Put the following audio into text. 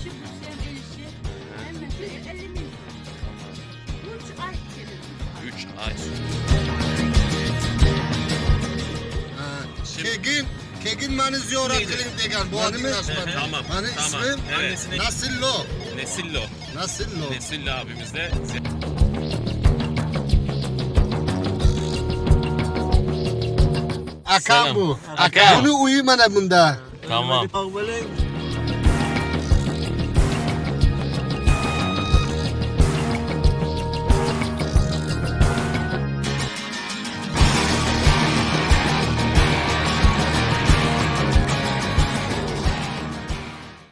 eşi, bu sen eşi. Hemen şöyle elimiz. Üç ay gelir. 3 ay. Kegin, Kegin mani ziyorat Neydi? kılın degan. Bu adı nasıl? Tamam. Mani tamam. ismim Evet. Annesine Nasillo. Nesillo. Nasillo. Nesillo abimiz de. Akam Selam. bu. Akam. Bunu uyumana bunda. Tamam.